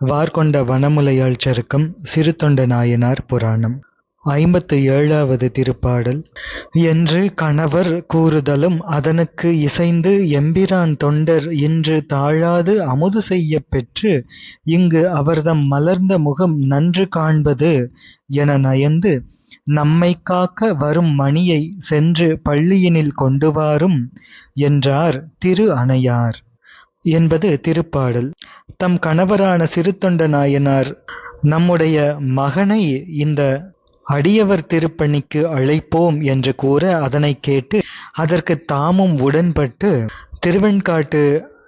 வார்கொண்ட வனமுலையாள் சருக்கம் சிறுத்தொண்ட நாயனார் புராணம். ஐம்பத்து ஏழாவது திருப்பாடல். என்று கணவர் கூறுதலும் அதனுக்கு இசைந்து எம்பிரான் தொண்டர் இன்று தாழாது அமுது செய்யப் பெற்று இங்கு அவர்தம் மலர்ந்த முகம் நன்று காண்பது என நயந்து நம்மை காக்க வரும் மணியை சென்று பள்ளியினில் கொண்டுவாரும் என்றார் திரு அணையார் என்பது திருப்பாடல். தம் கணவரான சிறுத்தொண்ட நாயனார் நம்முடைய மகனை இந்த அடியவர் திருப்பணிக்கு அழைப்போம் என்று கூற அதனைக் கேட்டு அதற்கு தாமும் உடன்பட்டு திருவெண்காட்டு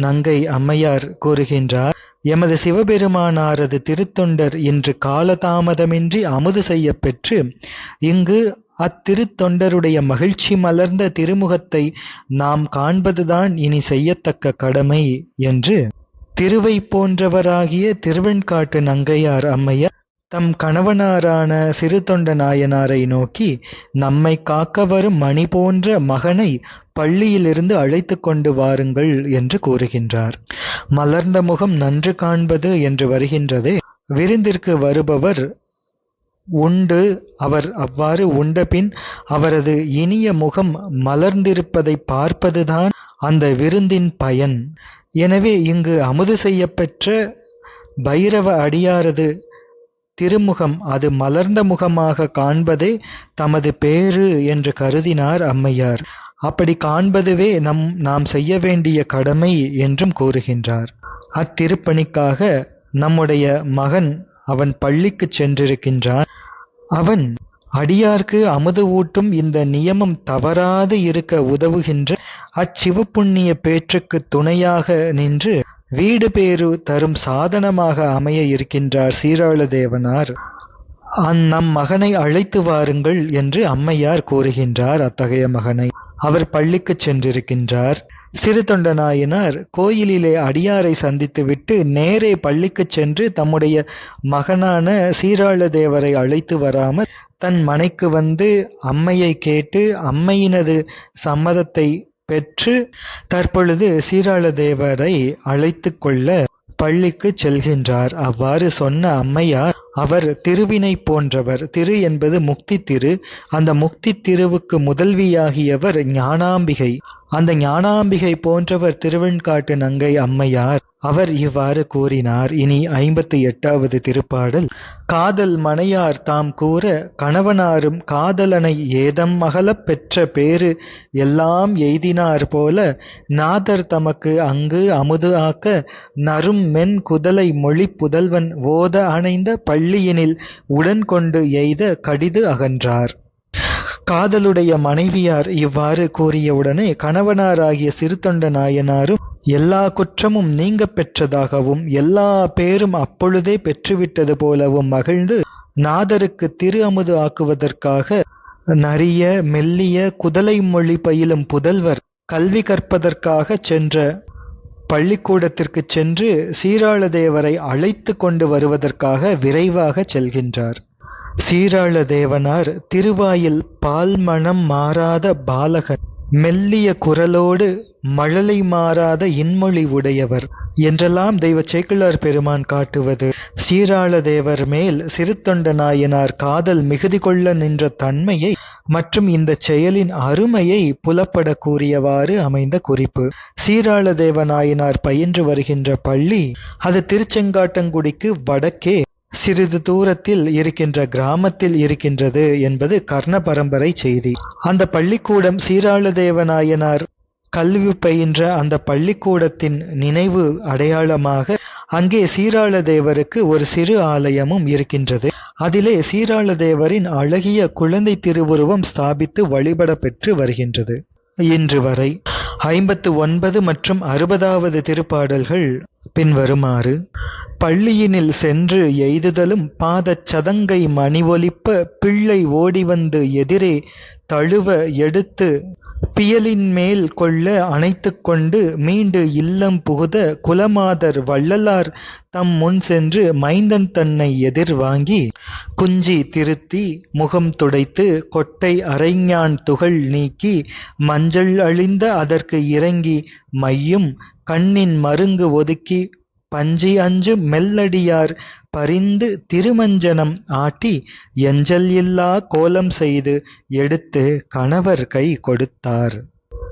நங்கை அம்மையார் கூறுகின்றார் எமது சிவபெருமானாரது திருத்தொண்டர் இன்று காலதாமதமின்றி அமுது செய்யப்பெற்று இங்கு அத்திருத்தொண்டருடைய மகிழ்ச்சி மலர்ந்த திருமுகத்தை நாம் காண்பதுதான் இனி செய்யத்தக்க கடமை என்று திருவை போன்றவராகிய திருவெண்காட்டு நங்கையார் அம்மையார் தம் கணவனாரான சிறுதொண்ட நாயனாரை நோக்கி நம்மை காக்க வரும் மணி போன்ற மகனை பள்ளியிலிருந்து அழைத்து கொண்டு வாருங்கள் என்று கூறுகின்றார். மலர்ந்த முகம் நன்று காண்பது என்று வருகின்றதே. விருந்திற்கு வருபவர் உண்டு அவர் அவ்வாறு உண்டபின் அவரது இனிய முகம் மலர்ந்திருப்பதை பார்ப்பதுதான் அந்த விருந்தின் பயன். எனவே இங்கு அமுது செய்யப்பெற்ற பைரவ அடியாரது திருமுகம் அது மலர்ந்த முகமாக காண்பதே தமது பேறு என்று கருதினார் அம்மையார். அப்படி காண்பதுவே நம் நாம் செய்ய வேண்டிய கடமை என்றும் கூறுகின்றார். அத்திருப்பணிக்காக நம்முடைய மகன் அவன் பள்ளிக்கு சென்றிருக்கின்றான். அவன் அடியார்க்கு அமுது ஊட்டும் இந்த நியமம் தவறாது இருக்க உதவுகின்ற அச்சிவப்புண்ணிய பேற்றுக்கு துணையாக நின்று வீடு பேரு தரும் சாதனமாக அமைய இருக்கின்றார் சீராள தேவனார் அந்நம் மகனை அழைத்து வாருங்கள் என்று அம்மையார் கூறுகின்றார் அத்தகைய மகனை. அவர் பள்ளிக்கு சென்றிருக்கின்றார். சிறு தொண்டநாயனார் கோயிலிலே அடியாரை சந்தித்துவிட்டு நேரே பள்ளிக்கு சென்று தம்முடைய மகனான சீராள தேவரை அழைத்து வராமல் தன் மனைக்கு வந்து அம்மையை கேட்டு அம்மையினது சம்மதத்தை பெற்று தற்பொழுது சீராள தேவரை அழைத்து கொள்ள பள்ளிக்கு செல்கின்றார். அவ்வாறு சொன்ன அம்மையார் அவர் திருவினை போன்றவர். திரு என்பது முக்தி திரு அந்த முக்தி திருவுக்கு முதல்வியாகியவர் ஞானாம்பிகை. அந்த ஞானாம்பிகை போன்றவர் திருவெண்காட்டு நங்கை அம்மையார் அவர் இவ்வாறு கூறினார். இனி ஐம்பத்தி எட்டாவது திருப்பாடல். காதல் மனையார் தாம் கூற கணவனாரும் காதலனை ஏதம் மகளப் பெற்ற பேறு எல்லாம் எய்தினார் போல நாதர் தமக்கு அங்கு அமுது ஆக்க நரும் மென் குதலை மொழி புதல்வன் ஓத அணைந்த பள்ளியினில் உடன் கொண்டு எய்த கடிது அகன்றார். காதலுடைய மனைவியார் இவ்வாறு கூறியவுடனே கணவனாராகிய சிறுத்தொண்ட நாயனாரும் எல்லா குற்றமும் நீங்க பெற்றதாகவும் எல்லா பேரும் அப்பொழுதே பெற்றுவிட்டது போலவும் மகிழ்ந்து நாதருக்கு திரு அமுது ஆக்குவதற்காக நரிய மெல்லிய குதலை மொழி பயிலும் புதல்வர் கல்வி கற்பதற்காக சென்ற பள்ளிக்கூடத்திற்கு சென்று சீராளதேவரை அழைத்து கொண்டு வருவதற்காக விரைவாக செல்கின்றார். சீராளதேவனார் திருவாயில் பால் மணம் மாறாத பாலகன் மெல்லிய குரலோடு மழலை மாறாத இன்மொழி உடையவர். என்றெல்லாம் தெய்வ சேக்கிழார் பெருமான் காட்டுவது. சீராள தேவர் மேல் சிறுத்தொண்ட நாயனார் காதல் மிகுதி கொள்ள நின்ற தன்மையை மற்றும் இந்த செயலின் அருமையை புலப்பட கூறியவாறு அமைந்த குறிப்பு. சீராள தேவ நாயனார் பயின்று வருகின்ற பள்ளி அது திருச்செங்காட்டங்குடிக்கு வடக்கே சிறிது தூரத்தில் இருக்கின்ற கிராமத்தில் இருக்கின்றது என்பது கர்ண பரம்பரை செய்தி. அந்த பள்ளிக்கூடம் சீராளதேவ நாயனார் கல்வி பயின்ற அந்த பள்ளிக்கூடத்தின் நினைவு அடையாளமாக அங்கே சீராள தேவருக்கு ஒரு சிறு ஆலயமும் இருக்கின்றது. அதிலே சீராள தேவரின் அழகிய குழந்தை திருவுருவம் ஸ்தாபித்து வழிபட பெற்று வருகின்றது. இன்று வரை ஐம்பத்து ஒன்பது மற்றும் அறுபதாவது திருப்பாடல்கள் பின்வருமாறு பள்ளியினில் சென்று எய்துதலும் பாதச் சதங்கை மணி ஒலிப்ப பிள்ளை ஓடிவந்து எதிரே தழுவ எடுத்து பியலின் மேல் கொள்ள அணைத்து கொண்டு மீண்டு இல்லம் புகுத குலமாதர் வள்ளலார் தம் முன் சென்று மைந்தன் தன்னை எதிர் வாங்கி குஞ்சி திருத்தி முகம் துடைத்து கொட்டை அரைஞான் துகள் நீக்கி மஞ்சள் அழிந்த அதற்கு இறங்கி மையும் கண்ணின் மருங்கு ஒதுக்கி பஞ்சி அஞ்சு மெல்லடியார் பரிந்து திருமஞ்சனம் ஆட்டி எஞ்சல் இல்லா கோலம் செய்து எடுத்து கணவர் கை கொடுத்தார்.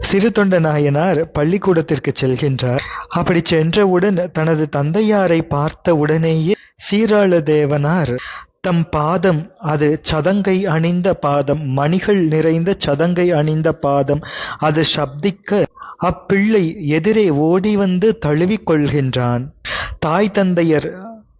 சிறுதொண்ட நாயனார் பள்ளிக்கூடத்திற்கு செல்கின்றார். அப்படி சென்றவுடன் தனது தந்தையாரை பார்த்த உடனேயே சீராள தேவனார் தம் பாதம் அது சதங்கை அணிந்த பாதம் மணிகள் நிறைந்த சதங்கை அணிந்த பாதம் அது சப்திக்க அப்பிள்ளை எதிரே ஓடி வந்து தழுவிக் கொள்கின்றான். தாய் தந்தையர்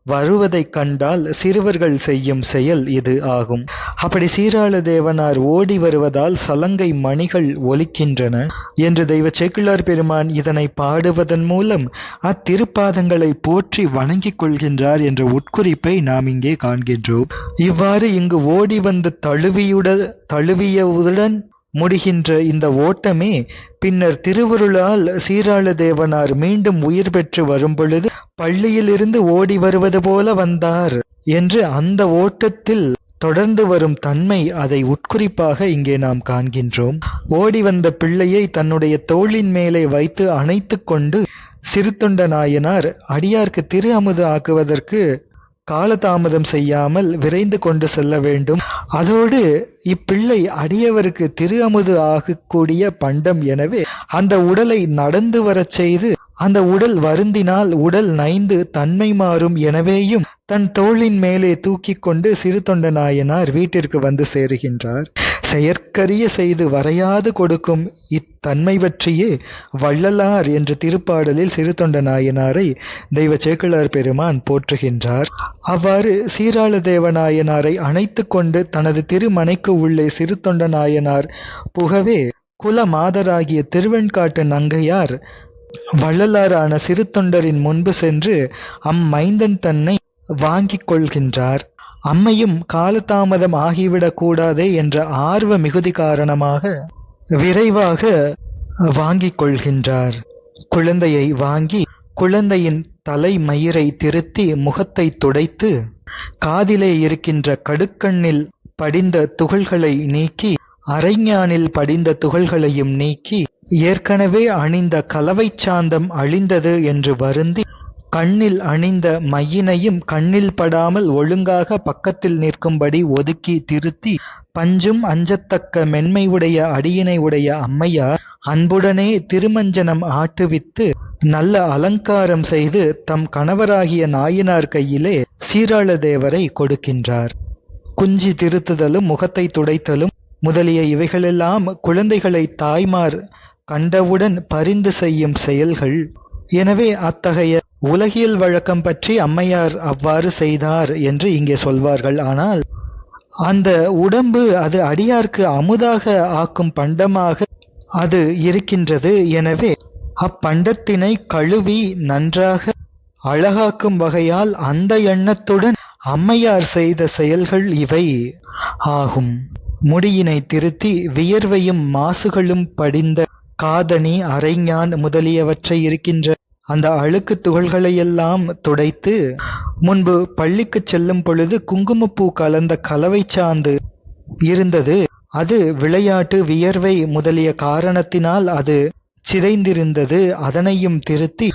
வருவதைக் கண்டால் சிறுவர்கள் செய்யும் செயல் இது ஆகும். அப்படி சீராள தேவனார் ஓடி வருவதால் சலங்கை மணிகள் ஒலிக்கின்றன. என்று தெய்வ சேக்கிழார் பெருமான் இதனை பாடுவதன் மூலம் அத்திருப்பாதங்களை போற்றி வணங்கிக் கொள்கின்றார் என்ற உட்குறிப்பை நாம் இங்கே காண்கின்றோம். இவ்வாறு இங்கு ஓடி வந்து தழுவியுட தழுவியவுடன் முடிகின்ற இந்த ஓட்டமே பின்னர் திருவருளால் சீராள தேவனார் மீண்டும் உயிர் பெற்று வரும்பொழுது பள்ளியிலிருந்து ஓடி வருவது போல வந்தார் என்று அந்த ஓட்டத்தில் தொடர்ந்து வரும் தன்மை அதை உட்குறிப்பாக இங்கே நாம் காண்கின்றோம். ஓடி வந்த பிள்ளையை தன்னுடைய தோளின் மேலே வைத்து அணைத்து கொண்டு சிறுத்தொண்ட நாயனார் அடியார்க்கு திரு அமுது ஆக்குவதற்கு காலதாமதம் செய்யாமல் விரைந்து கொண்டு செல்ல வேண்டும். அதோடு இப்பிள்ளை அடியவருக்கு திரு அமுது ஆகக்கூடிய பண்டம் எனவே அந்த உடலை நடந்து வரச் செய்து அந்த உடல் வருந்தினால் உடல் நைந்து தன்மை மாறும் எனவேயும் தன் தோளின் மேலே தூக்கி கொண்டு சிறு தொண்ட நாயனார் வீட்டிற்கு வந்து சேருகின்றார். செயற்கரிய செய்து வரையாது கொடுக்கும் இத்தன்மை பற்றியே வள்ளலார் என்ற திருப்பாடலில் சிறு தொண்ட நாயனாரை தெய்வ சேக்கிழார் பெருமான் போற்றுகின்றார். அவ்வாறு சீராள தேவநாயனாரை அணைத்து கொண்டு தனது திருமனைக்கு உள்ளே சிறு தொண்ட நாயனார் புகவே குல மாதராகிய திருவெண்காட்டு நங்கையார் வள்ளலாரான சிறு தொண்டரின் முன்பு சென்று அம்மைந்தன் தன்னை வாங்கிக் கொள்கின்றார். அம்மையும் காலதாமதம் ஆகிவிடக் கூடாதே என்ற ஆர்வ மிகுதி காரணமாக விரைவாக வாங்கிக் கொள்கின்றார். குழந்தையை வாங்கி குழந்தையின் தலை மயிரை திருத்தி முகத்தை துடைத்து காதிலே இருக்கின்ற கடுக்கண்ணில் படிந்த துகள்களை நீக்கி அரைஞானில் படிந்த துகள்களையும் நீக்கி ஏற்கனவே அணிந்த கலவை சாந்தம் அழிந்தது என்று வருந்தி கண்ணில் அணிந்த மையினையும் கண்ணில் படாமல் ஒழுங்காக பக்கத்தில் நிற்கும்படி ஒதுக்கி திருத்தி பஞ்சும் அஞ்சத்தக்க மென்மை உடைய அடியினை உடைய அம்மையார் அன்புடனே திருமஞ்சனம் ஆட்டுவித்து நல்ல அலங்காரம் செய்து தம் கணவராகிய நாயனார் கையிலே சீராள தேவரை கொடுக்கின்றார். குஞ்சி திருத்துதலும் முகத்தை துடைத்தலும் முதலிய இவைகளெல்லாம் குழந்தைகளை தாய்மார் கண்டவுடன் பரிந்து செய்யும் செயல்கள். எனவே அத்தகைய உலகியல் வழக்கம் பற்றி அம்மையார் அவ்வாறு செய்தார் என்று இங்கே சொல்வார்கள். ஆனால் அந்த உடம்பு அது அடியார்க்கு அமுதாக ஆக்கும் பண்டமாக அது இருக்கின்றது. எனவே அப்பண்டத்தினை கழுவி நன்றாக அழகாக்கும் வகையால் அந்த எண்ணத்துடன் அம்மையார் செய்த செயல்கள் இவை ஆகும். முடியினை திருத்தி வியர்வையும் மாசுகளும் படிந்த காதணி அரைஞான் முதலியவற்றை இருக்கின்ற அந்த அழுக்கு துகள்களையெல்லாம் துடைத்து முன்பு பள்ளிக்குச் செல்லும் பொழுது குங்குமப்பூ கலந்த கலவை சாந்து இருந்தது. அது விளையாட்டு வியர்வை முதலிய காரணத்தினால் அது சிதைந்திருந்தது. அதனையும் திருத்தி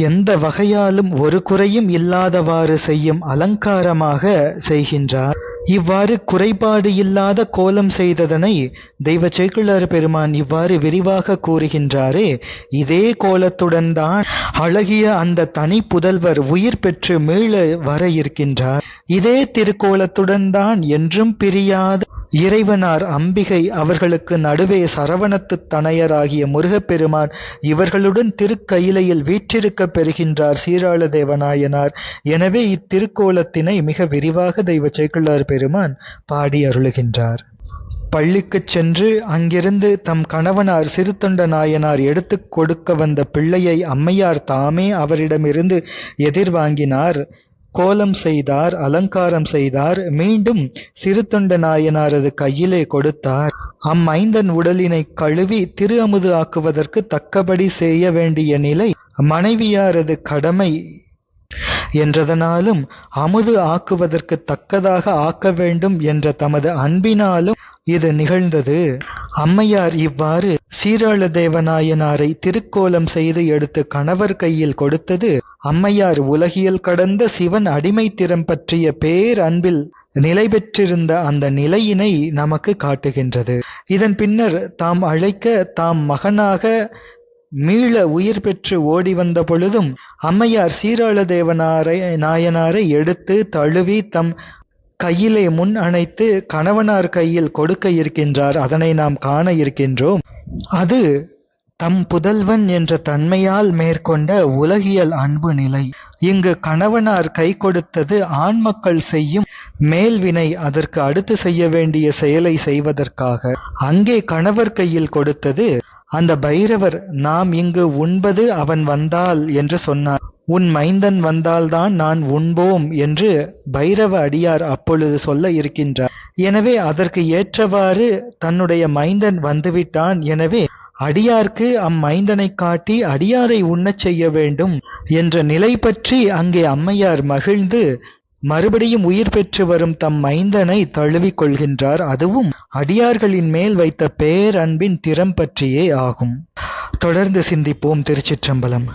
எந்த வகையாலும் ஒரு குறையும் இல்லாதவாறு செய்யும் அலங்காரமாக செய்கின்றார். இவ்வாறு குறைபாடு இல்லாத கோலம் செய்ததனை தெய்வ செய்குளர் பெருமான் இவ்வாறு விரிவாக கூறுகின்றாரே இதே கோலத்துடன் தான் அழகிய அந்த தனி புதல்வர் உயிர் பெற்று மீள வர இருக்கின்றார். இதே திருக்கோலத்துடன் தான் என்றும் பிரியாத இறைவனார் அம்பிகை அவர்களுக்கு நடுவே சரவணத்து தனையராகிய முருகப்பெருமான் இவர்களுடன் திருக்கயிலையில் வீற்றிருக்கப் பெறுகின்றார் சீராள தேவநாயனார் எனவே இத்திருக்கோலத்தினை மிக விரிவாக தெய்வ சேக்கிழார் பெருமான் பாடி அருளுகின்றார். பள்ளிக்கு சென்று அங்கிருந்து தம் கணவனார் சிறுத்தொண்ட நாயனார் எடுத்துக் கொடுக்க வந்த பிள்ளையை அம்மையார் தாமே அவரிடமிருந்து எதிர்வாங்கினார். கோலம் செய்தார் அலங்காரம் செய்தார் மீண்டும் சிறுத்தொண்ட நாயனாரது கையிலே கொடுத்தார். அம்மைந்தன் உடலினை கழுவி திரு அமுது ஆக்குவதற்கு தக்கபடி செய்ய வேண்டிய நிலை மனைவியாரது கடமை என்றதனாலும் அமுது ஆக்குவதற்கு தக்கதாக ஆக்க வேண்டும் என்ற தமது அன்பினாலும் இது நிகழ்ந்தது. அம்மையார் இவ்வாறு சீராள தேவநாயனாரை திருக்கோலம் செய்து எடுத்து கணவர் கையில் கொடுத்தது அம்மையார் உலகியல் கடந்த சிவன் அடிமைத்திறம் பற்றிய பேர் அன்பில் நிலை பெற்றிருந்த அந்த நிலையினை நமக்கு காட்டுகின்றது. இதன் பின்னர் தாம் அழைக்க தாம் மகனாக மீள உயிர் பெற்று ஓடி வந்த பொழுதும் அம்மையார் சீராள தேவனாரை நாயனாரை எடுத்து தழுவி தம் கையிலே முன் அணைத்து கணவனார் கையில் கொடுக்க இருக்கின்றார் அதனை நாம் காண இருக்கின்றோம். அது தம் புதல்வன் என்ற தன்மையால் மேற்கொண்ட உலகியல் அன்பு நிலை. இங்கு கணவனார் கை கொடுத்தது ஆண் மக்கள் செய்யும் மேல்வினை அதற்கு அடுத்து செய்ய வேண்டிய செயலை செய்வதற்காக. அங்கே கணவர் கையில் கொடுத்தது அந்த பைரவர் நாம் இங்கு உண்பது அவன் வந்தால் என்று சொன்னார். உன் மைந்தன் வந்தால்தான் நான் உண்போம் என்று பைரவ அடியார் அப்பொழுது சொல்ல இருக்கின்றார். எனவே அதற்கு ஏற்றவாறு தன்னுடைய மைந்தன் வந்துவிட்டான். எனவே அடியார்க்கு அம்மைந்தனை காட்டி அடியாரை உண்ணச் செய்ய வேண்டும் என்ற நிலை பற்றி அங்கே அம்மையார் மகிழ்ந்து மறுபடியும் உயிர் பெற்று வரும் தம் மைந்தனை தழுவிக் கொள்கின்றார். அதுவும் அடியார்களின் மேல் வைத்த பேரன்பின் திறம் பற்றியே ஆகும். தொடர்ந்து சிந்திப்போம் திருச்சிற்றம்பலம்.